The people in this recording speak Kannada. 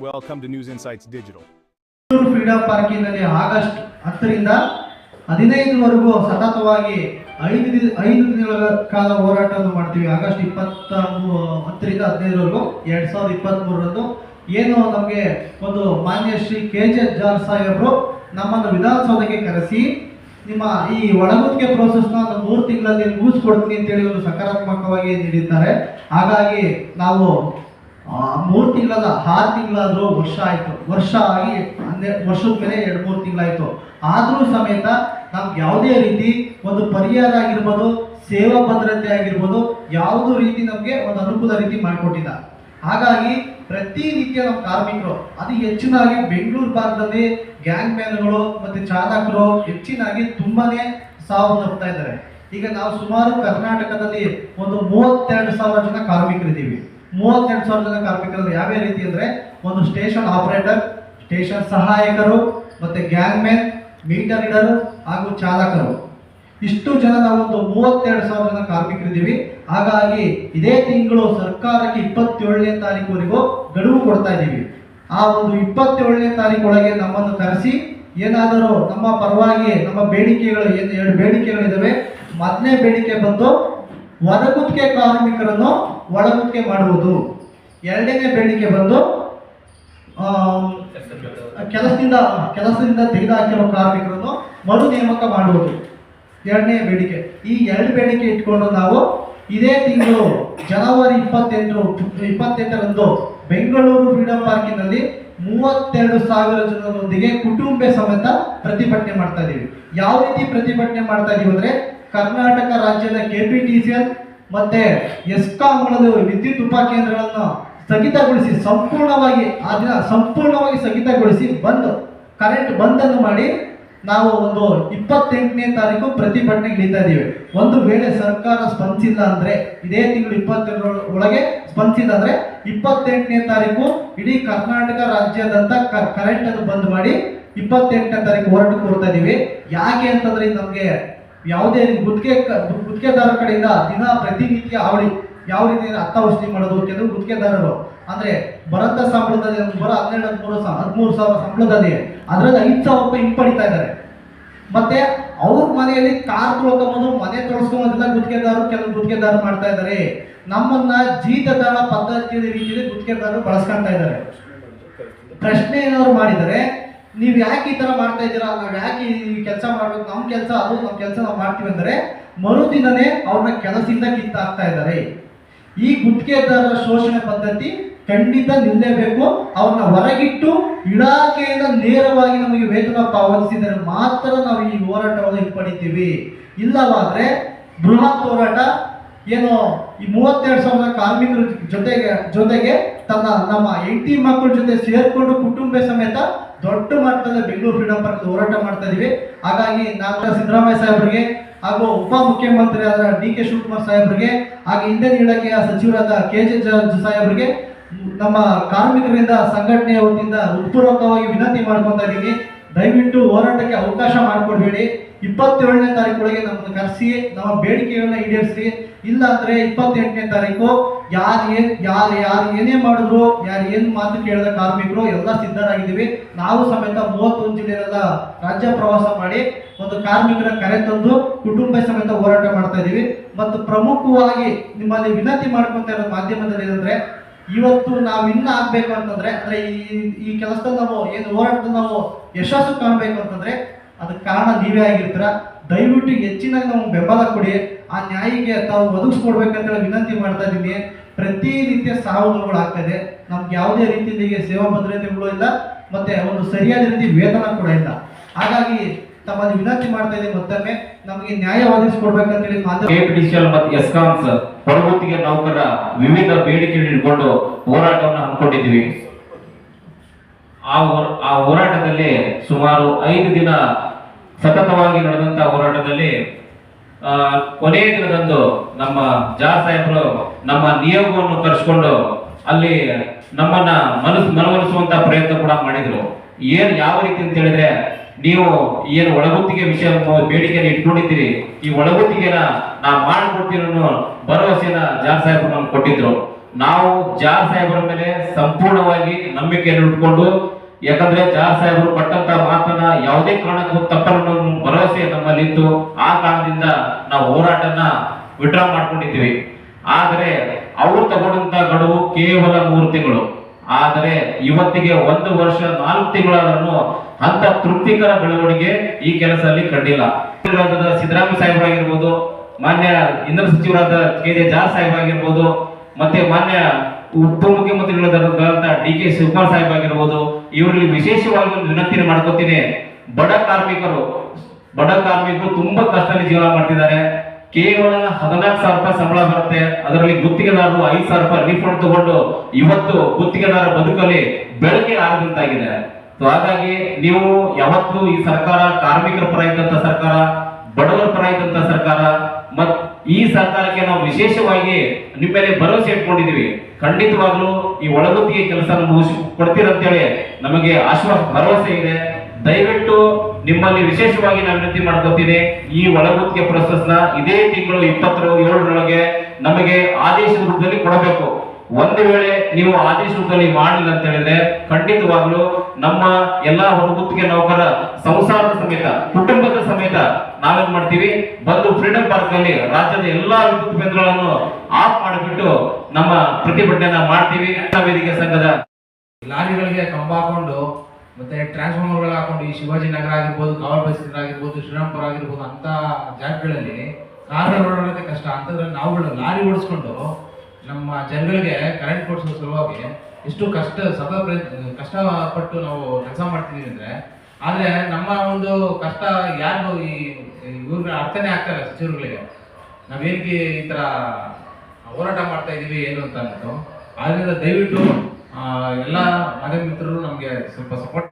Welcome to News Insights Digital. Freedom ಪಾರ್ಕಿನಲ್ಲಿ ಆಗಸ್ಟ್ ಹತ್ತರಿಂದ ಹದಿನೈದರವರೆಗೂ ಸತತವಾಗಿ ಐದು ದಿನ, ಐದು ದಿನಗಳ ಕಾಲ ಹೋರಾಟವನ್ನು ಮಾಡ್ತೀವಿ. ಆಗಸ್ಟ್ ಇಪ್ಪತ್ತ ಹತ್ತರಿಂದ ಹದಿನೈದರವರೆಗೂ ಎರಡು ಸಾವಿರದ ಇಪ್ಪತ್ತ್ ಮೂರರಂದು ಏನು ನಮಗೆ ಒಂದು ಮಾನ್ಯ ಶ್ರೀ ಕೆ ಜೆ ಜಾರ್ ಸಾಹೇಬರು ನಮ್ಮನ್ನು ವಿಧಾನಸೌಧಕ್ಕೆ ಕರೆಸಿ, ನಿಮ್ಮ ಈ ಒಳಗುತ್ತಿಗೆ ಪ್ರೋಸೆಸ್ನ ಒಂದು ಮೂರು ತಿಂಗಳಲ್ಲಿ ಮುಗಿಸ್ಕೊಡ್ತೀನಿ ಅಂತೇಳಿ ಒಂದು ಸಕಾರಾತ್ಮಕವಾಗಿ ನೀಡಿದ್ದಾರೆ. ಹಾಗಾಗಿ ನಾವು ಮೂರು ತಿಂಗಳಲ್ಲ ಆರು ತಿಂಗಳಾದ್ರೂ ವರ್ಷ ಆಯ್ತು. ವರ್ಷ ಆಗಿ ಹನ್ನೆರಡು ವರ್ಷದ ಮೇಲೆ ಎರಡು ಮೂರು ತಿಂಗಳಾಯಿತು. ಆದರೂ ಸಮೇತ ನಮ್ಗೆ ಯಾವುದೇ ರೀತಿ ಒಂದು ಪರಿಹಾರ ಆಗಿರ್ಬೋದು, ಸೇವಾ ಭದ್ರತೆ ಆಗಿರ್ಬೋದು, ಯಾವುದೋ ರೀತಿ ನಮಗೆ ಒಂದು ಅನುಕೂಲ ರೀತಿ ಮಾಡಿಕೊಟ್ಟಿಲ್ಲ ಹಾಗಾಗಿ ಪ್ರತಿನಿತ್ಯ ನಮ್ಮ ಕಾರ್ಮಿಕರು ಅದು ಹೆಚ್ಚಿನಾಗಿ ಬೆಂಗಳೂರು ಭಾಗದಲ್ಲಿ ಗ್ಯಾಂಗ್ ಮ್ಯಾನ್ಗಳು ಮತ್ತೆ ಚಾಲಕರು ಹೆಚ್ಚಿನಾಗಿ ತುಂಬಾನೇ ಸಾವು ತಪ್ತಾ ಇದ್ದಾರೆ. ಈಗ ನಾವು ಸುಮಾರು ಕರ್ನಾಟಕದಲ್ಲಿ ಒಂದು ಮೂವತ್ತೆರಡು ಸಾವಿರ ಜನ ಕಾರ್ಮಿಕರಿದ್ದೀವಿ. ಮೂವತ್ತೆರಡು ಸಾವಿರ ಜನ ಕಾರ್ಮಿಕರು ಯಾವ್ಯಾವ ರೀತಿ ಅಂದ್ರೆ ಒಂದು ಸ್ಟೇಷನ್ ಆಪರೇಟರ್ ಸ್ಟೇಷನ್ ಸಹಾಯಕರು, ಮತ್ತೆ ಗ್ಯಾಂಗ್ ಮ್ಯಾನ್ ಮೀಟರ್ ರೀಡರ್ ಹಾಗೂ ಚಾಲಕರು. ಇಷ್ಟು ಜನ ನಾವು ಒಂದು ಮೂವತ್ತೆರಡು ಸಾವಿರ ಜನ ಕಾರ್ಮಿಕರಿದ್ದೀವಿ. ಹಾಗಾಗಿ ಇದೇ ತಿಂಗಳು ಸರ್ಕಾರಕ್ಕೆ ಇಪ್ಪತ್ತೇಳನೇ ತಾರೀಕುವರೆಗೂ ಗಡುವು ಕೊಡ್ತಾ ಇದ್ದೀವಿ. ಆ ಒಂದು ಇಪ್ಪತ್ತೇಳನೇ ತಾರೀಕು ಒಳಗೆ ನಮ್ಮನ್ನು ಕರೆಸಿ, ಏನಾದರೂ ನಮ್ಮ ಪರವಾಗಿ ನಮ್ಮ ಬೇಡಿಕೆಗಳು ಏನು, ಎರಡು ಬೇಡಿಕೆಗಳಿದ್ದಾವೆ ಮೊದಲನೇ ಬೇಡಿಕೆ ಬಂದು ಹೊರಗುತ್ತಿಗೆ ಕಾರ್ಮಿಕರನ್ನು ಒಳಗುತ್ತಿಗೆ ಮಾಡುವುದು. ಎರಡನೇ ಬೇಡಿಕೆ ಬಂದು ಕೆಲಸದಿಂದ ಕೆಲಸದಿಂದ ತೆಗೆದುಹಾಕಿರುವ ಕಾರ್ಮಿಕರನ್ನು ಮರು ನೇಮಕ ಮಾಡುವುದು. ಎರಡನೇ ಬೇಡಿಕೆ. ಈ ಎರಡು ಬೇಡಿಕೆ ಇಟ್ಕೊಂಡು ನಾವು ಇದೇ ತಿಂಗಳು ಜನವರಿ ಇಪ್ಪತ್ತೆಂಟು, ಇಪ್ಪತ್ತೆಂಟರಂದು ಬೆಂಗಳೂರು ಫ್ರೀಡಂ ಪಾರ್ಕಿನಲ್ಲಿ ಮೂವತ್ತೆರಡು ಸಾವಿರ ಜನರೊಂದಿಗೆ ಕುಟುಂಬ ಸಮೇತ ಪ್ರತಿಭಟನೆ ಮಾಡ್ತಾ ಇದ್ದೀವಿ ಯಾವ ರೀತಿ ಪ್ರತಿಭಟನೆ ಮಾಡ್ತಾ ಇದೀವಿ ಅಂದರೆ ಕರ್ನಾಟಕ ರಾಜ್ಯದ ಕೆಪಿಟಿಸಿಎಲ್ ಮತ್ತೆ ಎಸ್ಕಾಂಗಳದ್ದು ವಿದ್ಯುತ್ ಉಪಕೇಂದ್ರಗಳನ್ನು ಸ್ಥಗಿತಗೊಳಿಸಿ ಸಂಪೂರ್ಣವಾಗಿ ಆ ದಿನ ಸಂಪೂರ್ಣವಾಗಿ ಸ್ಥಗಿತಗೊಳಿಸಿ ಬಂದ್ ಕರೆಂಟ್ ಬಂದನ್ನು ಮಾಡಿ ನಾವು ಒಂದು ಇಪ್ಪತ್ತೆಂಟನೇ ತಾರೀಕು ಪ್ರತಿಭಟನೆ ಇಳಿತಾ ಇದ್ದೀವಿ. ಒಂದು ವೇಳೆ ಸರ್ಕಾರ ಸ್ಪಂದಿಸಿಲ್ಲ ಅಂದರೆ, ಇದೇ ತಿಂಗಳು ಇಪ್ಪತ್ತೆರಡರ ಒಳಗೆ ಸ್ಪಂದಿಸಿಲ್ಲ ಅಂದರೆ ಇಪ್ಪತ್ತೆಂಟನೇ ತಾರೀಕು ಇಡೀ ಕರ್ನಾಟಕ ರಾಜ್ಯದಂತ ಕರೆಂಟ್ ಅನ್ನು ಬಂದ್ ಮಾಡಿ ಇಪ್ಪತ್ತೆಂಟನೇ ತಾರೀಕು ಹೊರಟು ಕೊಡ್ತಾ ಇದ್ದೀವಿ. ಯಾಕೆ ಅಂತಂದ್ರೆ ನಮ್ಗೆ ಯಾವುದೇ ಗುತ್ತಿಗೆ ಗುತ್ತಿಗೆದಾರರ ಕಡೆಯಿಂದ ದಿನ ಪ್ರತಿನಿತ್ಯ ಅವಳಿ ಯಾವ ರೀತಿ ಅತ್ತಾವೃಷ್ಟಿ ಮಾಡೋದು ಕೆಲವು ಗುತ್ತಿಗೆದಾರರು. ಅಂದ್ರೆ ಬರಂತ ಸಂಬಳದಲ್ಲಿ ಬರೋ ಹನ್ನೆರಡು ಹದಿಮೂರು ಸಾವಿರ ಹದಿಮೂರು ಸಾವಿರ ಸಂಬಳದಲ್ಲಿ ಅದರಲ್ಲಿ ಐದು ಸಾವಿರ ರೂಪಾಯಿ ಹಿಂಪಡಿತಾ ಇದ್ದಾರೆ. ಮತ್ತೆ ಅವ್ರ ಮನೆಯಲ್ಲಿ ಕಾರ್ ತೊಳ್ಕೊಂಬಂದು ಮನೆ ತೊಳಸ್ಕೊಂಬಂದಿಲ್ಲ ಗುತ್ತಿಗೆದಾರರು ಕೆಲವು ಗುತ್ತಿಗೆದಾರರು ಮಾಡ್ತಾ ಇದ್ದಾರೆ. ನಮ್ಮನ್ನ ಜೀತದಾನ ಪದ್ಧತಿಯ ರೀತಿಯಲ್ಲಿ ಗುತ್ತಿಗೆದಾರರು ಬಳಸ್ಕೊಂತ ಇದ್ದಾರೆ. ಪ್ರಶ್ನೆ ಏನಾದ್ರು ಮಾಡಿದರೆ ನೀವು ಯಾಕೆ ಈ ತರ ಮಾಡ್ತಾ ಇದ್ದೀರಾ? ನಾವ್ ಯಾಕೆ ಈ ಕೆಲಸ ಮಾಡ್ಬೇಕು? ನಮ್ಮ ಕೆಲಸ ಅದು ನಮ್ಮ ಕೆಲಸ ನಾವು ಮಾಡ್ತೀವಿ ಅಂದರೆ ಮರುದಿನನೇ ಅವ್ರನ್ನ ಕೆಲಸದಿಂದ ಕಿತ್ತಾಕ್ತಾ ಇದ್ದಾರೆ. ಈ ಗುತ್ತಿಗೆದಾರರ ಶೋಷಣೆ ಪದ್ಧತಿ ಖಂಡಿತ ನಿಲ್ಲೇಬೇಕು. ಅವ್ರನ್ನ ಹೊರಗಿಟ್ಟು ಇಲಾಖೆಯಿಂದ ನೇರವಾಗಿ ನಮಗೆ ವೇತನ ಪಾವತಿಸಿದರೆ ಮಾತ್ರ ನಾವು ಈ ಹೋರಾಟವನ್ನು ಹಿಂಪಡಿತೀವಿ. ಇಲ್ಲವಾದ್ರೆ ಬೃಹತ್ ಹೋರಾಟ, ಏನು ಈ ಮೂವತ್ತೆರಡು ಸಾವಿರ ಕಾರ್ಮಿಕರ ಜೊತೆಗೆ ಜೊತೆಗೆ ತನ್ನ ನಮ್ಮ ಹೆಂಡತಿ ಮಕ್ಕಳ ಜೊತೆ ಸೇರ್ಕೊಂಡು ಕುಟುಂಬ ಸಮೇತ ದೊಡ್ಡ ಮಟ್ಟದ ಬೆಂಗಳೂರು ಫ್ರೀಡಂ ಪಾರ್ಕ್ ಹೋರಾಟ ಮಾಡ್ತಾ ಇದೀವಿ. ಹಾಗಾಗಿ ನಾವು ಸಿದ್ದರಾಮಯ್ಯ ಸಾಹೇಬರಿಗೆ ಹಾಗೂ ಉಪ ಮುಖ್ಯಮಂತ್ರಿ ಆದ ಡಿ ಕೆ ಶಿವಕುಮಾರ್ ಸಾಹೇಬರಿಗೆ ಹಾಗೆ ಇಂಧನ ಇಲಾಖೆಯ ಸಚಿವರಾದ ಕೆ ಜೆ ಸಾಹೇಬರಿಗೆ ನಮ್ಮ ಕಾರ್ಮಿಕರಿಂದ ಸಂಘಟನೆಯ ವತಿಯಿಂದ ಹೃತ್ಪೂರ್ವಕವಾಗಿ ವಿನಂತಿ ಮಾಡ್ಕೊತಾ ಇದ್ದೀನಿ ದಯವಿಟ್ಟು ಹೋರಾಟಕ್ಕೆ ಅವಕಾಶ ಮಾಡಿಕೊಡ್ಬೇಡಿ. ಇಪ್ಪತ್ತೇಳನೇ ತಾರೀಕೊಳಗೆ ನಮ್ಮನ್ನು ಕರೆಸಿ, ನಮ್ಮ ಬೇಡಿಕೆಗಳನ್ನ ಈಡೇರಿಸಿ. ಇಲ್ಲ ಅಂದ್ರೆ ಇಪ್ಪತ್ತೆಂಟನೇ ತಾರೀಕು ಯಾರು ಏನ್, ಯಾರು ಯಾರು ಏನೇ ಮಾಡಿದ್ರು, ಯಾರು ಏನ್ ಮಾತು ಕೇಳಿದ ಕಾರ್ಮಿಕರು ಎಲ್ಲ ಸಿದ್ಧರಾಗಿದ್ದೀವಿ. ನಾವು ಸಮೇತ ಮೂವತ್ತೊಂದು ಜಿಲ್ಲೆಯಲ್ಲ ರಾಜ್ಯ ಪ್ರವಾಸ ಮಾಡಿ ಒಂದು ಕಾರ್ಮಿಕರ ಕರೆ ತಂದು ಕುಟುಂಬ ಸಮೇತ ಹೋರಾಟ ಮಾಡ್ತಾ ಇದ್ದೀವಿ. ಮತ್ತು ಪ್ರಮುಖವಾಗಿ ನಿಮ್ಮಲ್ಲಿ ವಿನಂತಿ ಮಾಡ್ಕೊಂತ ಇರೋ ಮಾಧ್ಯಮದಲ್ಲಿ ಏನಂದ್ರೆ ಇವತ್ತು ನಾವು ಇನ್ನ ಆಗ್ಬೇಕು ಅಂತಂದ್ರೆ, ಅಂದ್ರೆ ಈ ಈ ಕೆಲಸದಲ್ಲಿ ನಾವು ಏನು ಹೋರಾಟದಲ್ಲಿ ನಾವು ಯಶಸ್ಸು ಕಾಣಬೇಕು ಅಂತಂದ್ರೆ, ಅದಕ್ಕೆ ಕಾರಣ ನೀವೇ ಆಗಿರ್ತೀರ. ದಯವಿಟ್ಟು ಹೆಚ್ಚಿನ ನಾವು ಬೆಂಬಲ ಕೊಡಿ. ಆ ನ್ಯಾಯಿಗೆ ತಾವು ಒದಗಿಸ್ಕೊಡ್ಬೇಕಂತೇಳಿ ವಿನಂತಿ ಮಾಡ್ತಾ ಇದ್ದೀನಿ. ಪ್ರತಿನಿತ್ಯ ಸಾವು ನೋವುಗಳಾಗ್ತಾ ಇದೆ. ನಮ್ಗೆ ಯಾವುದೇ ರೀತಿಯಲ್ಲಿ ಸೇವಾ ಭದ್ರತೆಗಳು ಇಲ್ಲ, ಮತ್ತೆ ಒಂದು ಸರಿಯಾದ ರೀತಿ ವೇತನ ಕೂಡ ಇಲ್ಲ. ಹಾಗಾಗಿ ತಮ್ಮಲ್ಲಿ ವಿನಂತಿ ಮಾಡ್ತಾ ಇದ್ದೀನಿ ಮತ್ತೊಮ್ಮೆ. ನಮಗೆ ನ್ಯಾಯ ಒದಗಿಸ್ಕೊಡ್ಬೇಕಂತೇಳಿ ಕೆಪಿಟಿಸಿಎಲ್ ಮತ್ತು ಎಸ್ಕಾನ್ಸ್ ಹೊರಗುತ್ತಿಗೆ ನೌಕರ ವಿವಿಧ ಬೇಡಿಕೆ ಇಟ್ಕೊಂಡು ಹೋರಾಟವನ್ನ ಹಮ್ಮಿಕೊಂಡಿದ್ವಿ ಆ ಹೋರಾಟದಲ್ಲಿ ಸುಮಾರು ಐದು ದಿನ ಸತತವಾಗಿ ನಡೆದಂತ ಹೋರಾಟದಲ್ಲಿ ಕೊನೆಯ ದಿನದಂದು ನಮ್ಮ ಜಾ ಸಾಹೇಬರು ನಮ್ಮ ನಿಯೋಗವನ್ನು ಕರೆಸ್ಕೊಂಡು ಅಲ್ಲಿ ನಮ್ಮನ್ನ ಮನಸ್ ಮನವೊಲಿಸುವಂತ ಪ್ರಯತ್ನ ಕೂಡ ಮಾಡಿದ್ರು. ಏನ್ ಯಾವ ರೀತಿ ಅಂತ ಹೇಳಿದ್ರೆ ನೀವು ಏನು ಒಳಗುತ್ತಿಗೆ ವಿಷಯ ಬೇಡಿಕೆಯನ್ನು ಇಟ್ಕೊಂಡಿದ್ದೀರಿ, ಈ ಒಳಗುತ್ತಿಗೆನ ನಾವು ಮಾಡ್ಕೊಡ್ತೀನಿ ಅನ್ನೋ ಭರವಸೆನ ಜಾ ಸಾಹೇಬರು ನಮ್ಗೆ ಕೊಟ್ಟಿದ್ರು. ನಾವು ಜಾರ್ ಸಾಹೇಬರ ಮೇಲೆ ಸಂಪೂರ್ಣವಾಗಿ ನಂಬಿಕೆಯನ್ನು ಇಟ್ಕೊಂಡು, ಯಾಕಂದ್ರೆ ಜಾರ್ ಸಾಹೇಬರು ಕೊಟ್ಟಂತ ಮಾತನ್ನ ಯಾವುದೇ ಕಾರಣಕ್ಕೂ ತಪ್ಪನ್ನು ಭರವಸೆ ನಮ್ಮಲ್ಲಿತ್ತು ಆ ಕಾರಣದಿಂದ ನಾವು ಹೋರಾಟನ ವಿಡ್ರಾ ಮಾಡ್ಕೊಂಡಿದ್ದೀವಿ. ಆದರೆ ಅವರು ತಗೊಂಡಂತ ಗಡುವು ಕೇವಲ ಮೂರು ತಿಂಗಳು. ಆದರೆ ಇವತ್ತಿಗೆ ಒಂದು ವರ್ಷ, ನಾಲ್ಕು ತಿಂಗಳಾದ್ರೂ ಅಂತ ತೃಪ್ತಿಕರ ಬೆಳವಣಿಗೆ ಈ ಕೆಲಸದಲ್ಲಿ ಕಂಡಿಲ್ಲ. ಸಿದ್ದರಾಮಯ್ಯ ಸಾಹೇಬರಾಗಿರ್ಬೋದು ಮಾನ್ಯ ಇಂಧನ ಸಚಿವರಾದ ಕೆ ಜೆ ಜಾರ್ ಸಾಹೇಬ್ ಆಗಿರ್ಬೋದು, ಮತ್ತೆ ಮಾನ್ಯ ಉಪಮುಖ್ಯಮಂತ್ರಿಗಳಾದಂತ ಡಿ ಕೆ ಶಿವಕುಮಾರ್ ಸಾಹೇಬ್ ಆಗಿರ್ಬೋದು, ಇವರಲ್ಲಿ ವಿಶೇಷವಾಗಿ ಒಂದು ವಿನಂತಿನ ಮಾಡ್ಕೋತೀನಿ. ಬಡ ಕಾರ್ಮಿಕರು ಬಡ ಕಾರ್ಮಿಕರು ತುಂಬಾ ಕಷ್ಟದಲ್ಲಿ ಜೀವನ ಮಾಡ್ತಿದ್ದಾರೆ. ಕೇವಲ ಹದಿನಾಲ್ಕು ಸಾವಿರ ರೂಪಾಯಿ ಸಂಬಳ ಬರುತ್ತೆ. ಅದರಲ್ಲಿ ಗುತ್ತಿಗೆದಾರರು ಐದು ಸಾವಿರ ರೂಪಾಯಿ ರೀಫಂಡ್ ತಗೊಂಡು ಇವತ್ತು ಗುತ್ತಿಗೆದಾರ ಬದುಕಲ್ಲಿ ಬೆಳಗ್ಗೆ ಆಗದಂತಾಗಿದೆ. ಸೊ ಹಾಗಾಗಿ ನೀವು ಯಾವತ್ತು ಈ ಸರ್ಕಾರ, ಕಾರ್ಮಿಕರ ಪರ ಇದ್ದಂತ ಸರ್ಕಾರ, ಬಡವರ ಪರ ಇದ್ದಂತ ಸರ್ಕಾರ, ಮತ್ ಈ ಸರ್ಕಾರಕ್ಕೆ ನಾವು ವಿಶೇಷವಾಗಿ ನಿಮ್ಮ ಮೇಲೆ ಭರವಸೆ ಇಟ್ಕೊಂಡಿದೀವಿ ಖಂಡಿತವಾಗ್ಲೂ ಈ ಒಳಗುತ್ತಿಗೆ ಕೆಲಸ ಕೊಡ್ತೀರಂತೇಳಿ ನಮಗೆ ಆಶ್ವಾಸ ಭರವಸೆ ಇದೆ. ದಯವಿಟ್ಟು ನಿಮ್ಮಲ್ಲಿ ವಿಶೇಷವಾಗಿ ನಾನು ವಿನಂತಿ ಮಾಡ್ಕೊತೀನಿ ಈ ಒಳಗುತ್ತಿಗೆ ಪ್ರೊಸೆಸ್ನ ಇದೇ ತಿಂಗಳು ಇಪ್ಪತ್ತರ ಏಳರೊಳಗೆ ನಮಗೆ ಆದೇಶದ ರೂಪದಲ್ಲಿ ಕೊಡಬೇಕು. ಒಂದು ವೇಳೆ ನೀವು ಆದೇಶ ರೂಪದಲ್ಲಿ ಮಾಡಲಿಲ್ಲ ಅಂತ ಹೇಳಿದ್ರೆ ಖಂಡಿತವಾಗ್ಲೂ ನಮ್ಮ ಎಲ್ಲಾ ಹೊರಗುತ್ತಿಗೆ ನೌಕರ ಸಂಸಾರದ ಸಮೇತ, ಕುಟುಂಬದ ಸಮೇತ ನಾವೇನ್ ಮಾಡ್ತೀವಿ? ಬಂದು ಫ್ರೀಡಂ ಪಾರ್ಕ್ನಲ್ಲಿ ರಾಜ್ಯದ ಎಲ್ಲಾ ವಿದ್ಯುತ್ ಕೇಂದ್ರಗಳನ್ನು ಆಫ್ ಮಾಡಿಬಿಟ್ಟು ನಮ್ಮ ಪ್ರತಿಭಟನೆ ಮಾಡ್ತೀವಿ. ವೇದಿಕೆ ಸಂಘದ ಲಾರಿಗಳಿಗೆ ಕಂಬ ಹಾಕೊಂಡು ಮತ್ತೆ ಟ್ರಾನ್ಸ್ಫಾರ್ಮರ್ಗಳು ಹಾಕೊಂಡು ಈ ಶಿವಾಜಿ ನಗರ ಆಗಿರ್ಬೋದು, ಕಾವಲ್ ಬಸ್ತಿನ ಆಗಿರ್ಬೋದು, ಶ್ರೀರಾಮ್ಪುರ ಆಗಿರ್ಬೋದು, ಅಂತ ಜಾಗಗಳಲ್ಲಿ ಕಾರ್ ಓಡಾಡೋದೇ ಕಷ್ಟ. ಅಂತದ್ರಲ್ಲಿ ನಾವುಗಳು ಲಾರಿ ಓಡಿಸ್ಕೊಂಡು ನಮ್ಮ ಜನಗಳಿಗೆ ಕರೆಂಟ್ ಕೊಡಿಸೋ ಸಲುವಾಗಿ ಎಷ್ಟು ಕಷ್ಟ ಸದಾ ಕಷ್ಟಪಟ್ಟು ನಾವು ಕೆಲಸ ಮಾಡ್ತೀವಿ ಅಂದ್ರೆ, ಆದರೆ ನಮ್ಮ ಒಂದು ಕಷ್ಟ ಯಾರು ಈ ಇವ್ರಿಗೆ ಅರ್ಥನೇ ಆಗ್ತಾರೆ ಸಚಿವರುಗಳಿಗೆ. ನಾವೇನಕ್ಕೆ ಈ ತರ ಹೋರಾಟ ಮಾಡ್ತಾ ಇದೀವಿ ಏನು ಅಂತ ಅನ್ನೋದು ಆದ್ದರಿಂದ ದಯವಿಟ್ಟು ಎಲ್ಲ ಮಾಧ್ಯಮ ಮಿತ್ರರು ನಮಗೆ ಸ್ವಲ್ಪ ಸಪೋರ್ಟ್